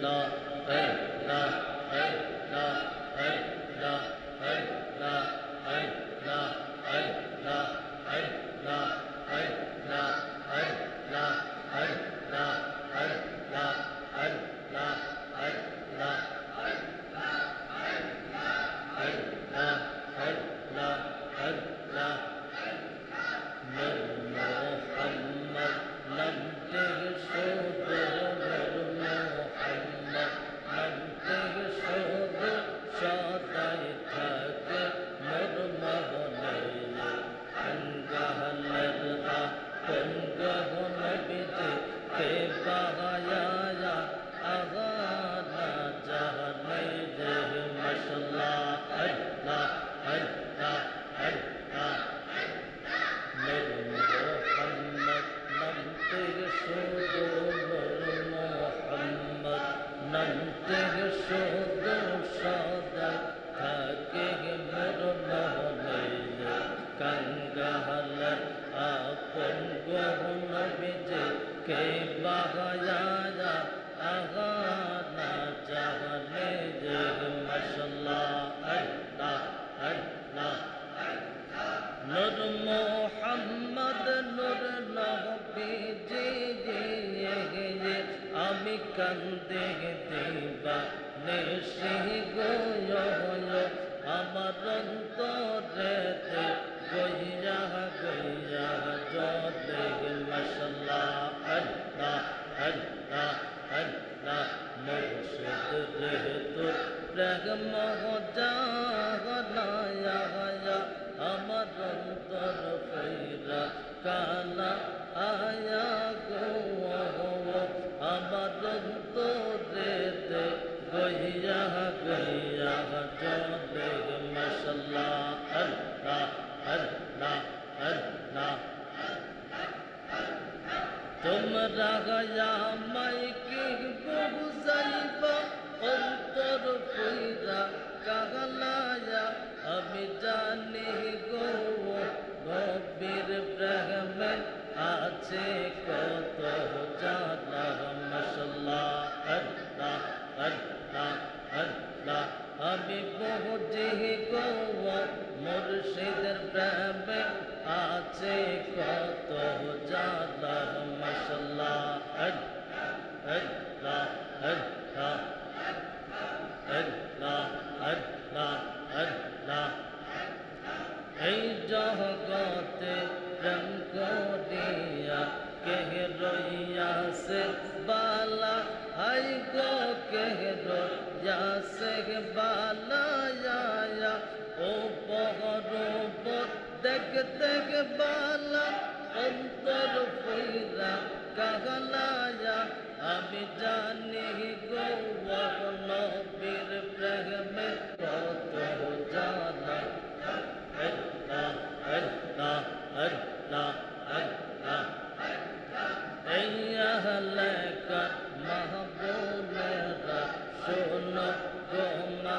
那，哎。আমি কান্দে দেবা নেশি গোয় তোর প্রেম জাগনায়া আমার অন্তর ফেরা কানা আয়া গো আমার অন্তরে দে গইয়া গইয়া জলে মশলা আল্লাহ আল্লাহ আল্লাহ তোমরা গায়া মাইকে বহু যাইবা অন্তর কইরা কাগলায়া আমি জানি গো নবীর প্রেমে আছে কত জানা মশলা আল্লাহ আল্লাহ আল্লাহ আমি বুঝি গো মুর্শিদের প্রেমে আছে কত জালা মশলা এই জগতে রঙ্গ দিয়া কেহ রইয়া সে বালা হাই গো কেহ রইয়া সে বালা দেখ দেখ বালা অন্তর ফইরা কাগলায়া আমি জানি গো নবীর প্রেমে কত জানা আল্লাহ আল্লাহ আল্লাহ আল্লাহ এই আহলেকা মাহবুবেরা শোনো গো মা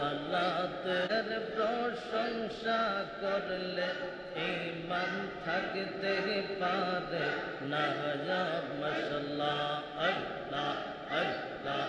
করবালাতের প্রশংসা করলে ইমান থাকতে পারে। না মশলা আল্লাহ আল্লাহ।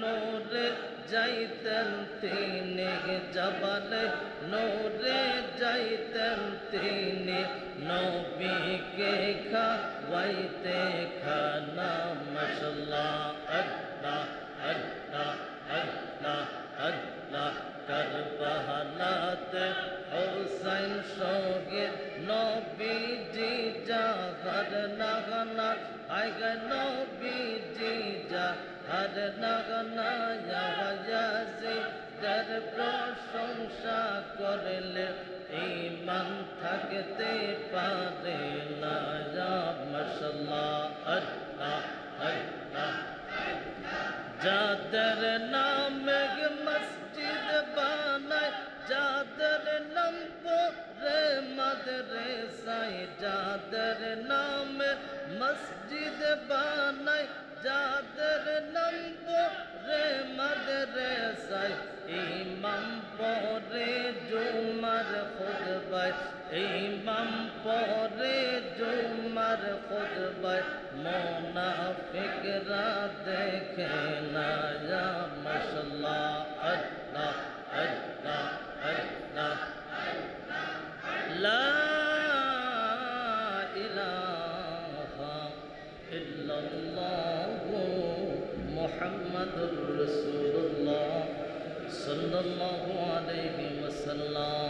নোরে যাইতেন তিনি জবলে নোরে যাইতেন তিনি নবীকে খাওয়াইতে খানা মশলা নাগানা আইগা নবীজি জাহার নাগানা ইয়াসি যার প্রশংসা করলে ইমান থাকতে পারে না মশাল্লাহ, আল্লাহ আল্লাহ। যাদের নামে মসজিদ বানায়, যাদের নাম পরে মাদ্রাসায় বানায় যাদের নাম পরে মাদ্রাসায়, ইমাম পরে জুমার খুতবায়, ইমাম পরে জুমার খুতবায়, মোনাফিকরা দেখে না sallam